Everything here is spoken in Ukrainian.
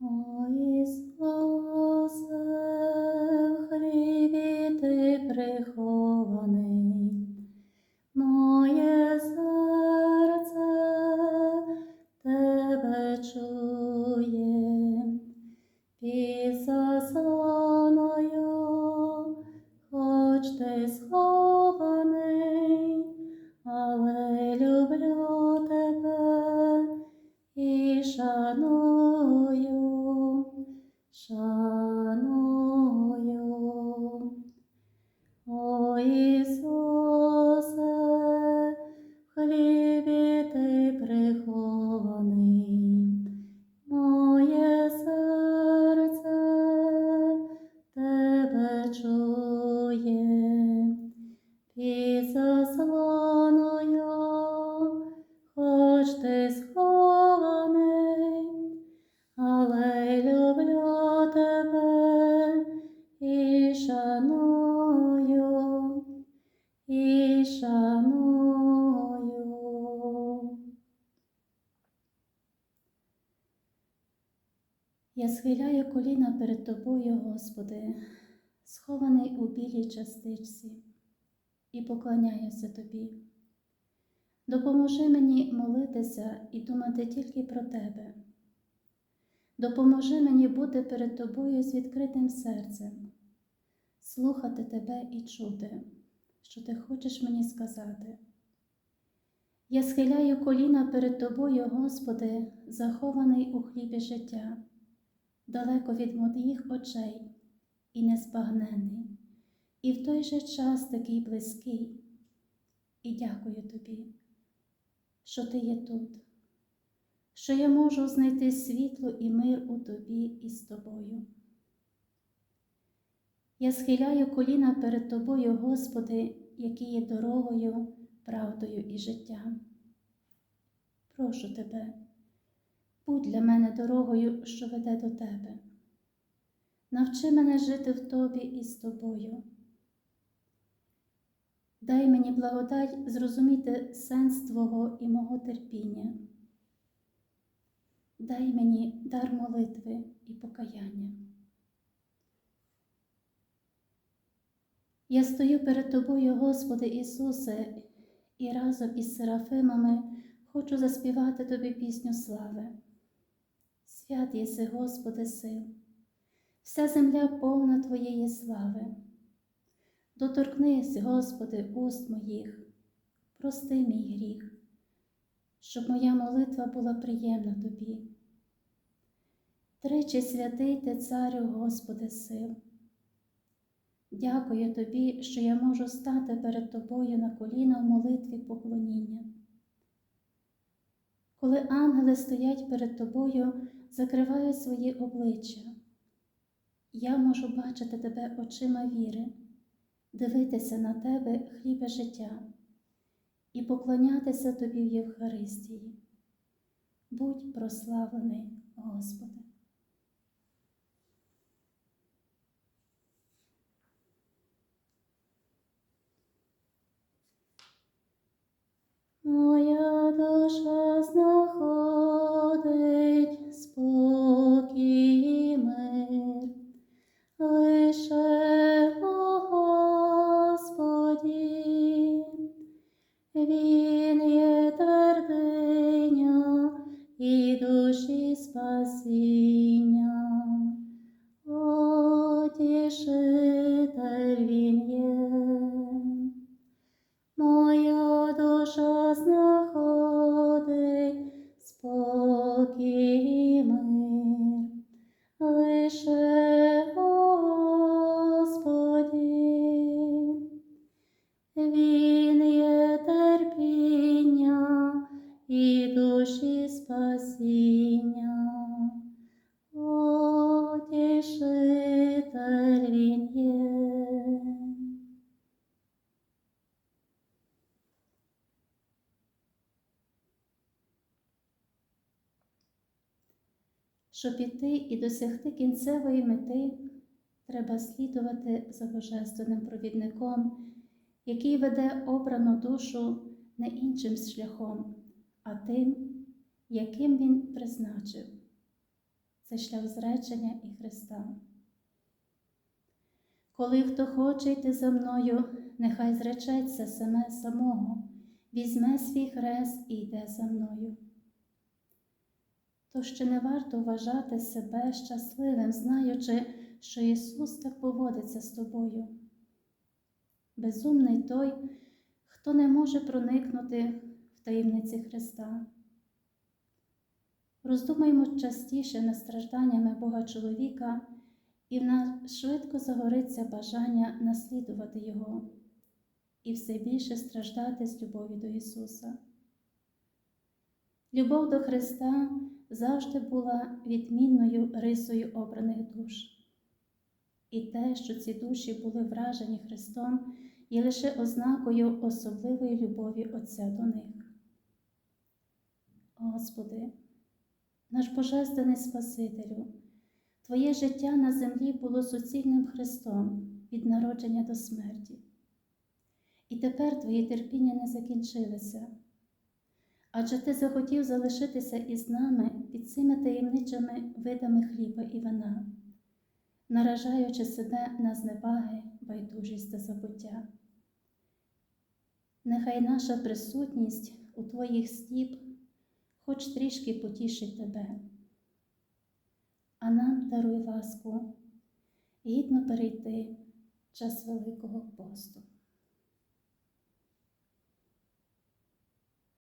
О Ісусе, Iisus. Я схиляю коліна перед тобою, Господи, схований у білій частичці, і поклоняюся тобі. Допоможи мені молитися і думати тільки про тебе. Допоможи мені бути перед тобою з відкритим серцем, слухати тебе і чути, що ти хочеш мені сказати. Я схиляю коліна перед тобою, Господи, захований у хлібі життя, далеко від моїх очей і незбагнений, і в той же час такий близький. І дякую тобі, що ти є тут, що я можу знайти світло і мир у тобі і з тобою. Я схиляю коліна перед тобою, Господи, який є дорогою, правдою і життям. Прошу тебе, будь для мене дорогою, що веде до тебе. Навчи мене жити в тобі і з тобою. Дай мені благодать зрозуміти сенс Твого і мого терпіння. Дай мені дар молитви і покаяння. Я стою перед Тобою, Господи Ісусе, і разом із серафимами хочу заспівати Тобі пісню слави. Свят єси, Господи, сил, вся земля повна Твоєї слави. Доторкнись, Господи, уст моїх, прости мій гріх, щоб моя молитва була приємна Тобі. Тричі святий Ти, Царю, Господи, сил. Дякую Тобі, що я можу стати перед Тобою на коліна в молитві поклоніння. Коли ангели стоять перед Тобою, закривають свої обличчя, я можу бачити Тебе очима віри, дивитися на Тебе хлібе життя і поклонятися Тобі в Євхаристії. Будь прославлений, Господи. Моя душа спасіння. Утішитель він є. Моя душа знаходить спокій і мир, лише Господі. Він Щоб іти і досягти кінцевої мети, треба слідувати за божественним провідником, який веде обрану душу не іншим шляхом, а тим, яким він призначив. це шлях зречення і Христа. Коли хто хоче йти за мною, нехай зречеться саме самого, візьме свій хрест і йде за мною. То ще не варто вважати себе щасливим, знаючи, що Ісус так поводиться з тобою. Безумний той, хто не може проникнути в таємниці Христа. Роздумаймо частіше над стражданнями Бога чоловіка, і в нас швидко загориться бажання наслідувати Його і все більше страждати з любові до Ісуса. Любов до Христа завжди була відмінною рисою обраних душ. І те, що ці душі були вражені Христом, є лише ознакою особливої любові Отця до них. Господи, наш Божественний Спасителю, Твоє життя на землі було суцільним Христом від народження до смерті. І тепер Твої терпіння не закінчилися. Адже Ти захотів залишитися із нами під цими таємничими видами хліба і вина, наражаючи себе на зневаги, байдужість та забуття. Нехай наша присутність у Твоїх стіп хоч трішки потішить Тебе, а нам даруй ласку гідно перейти час Великого посту.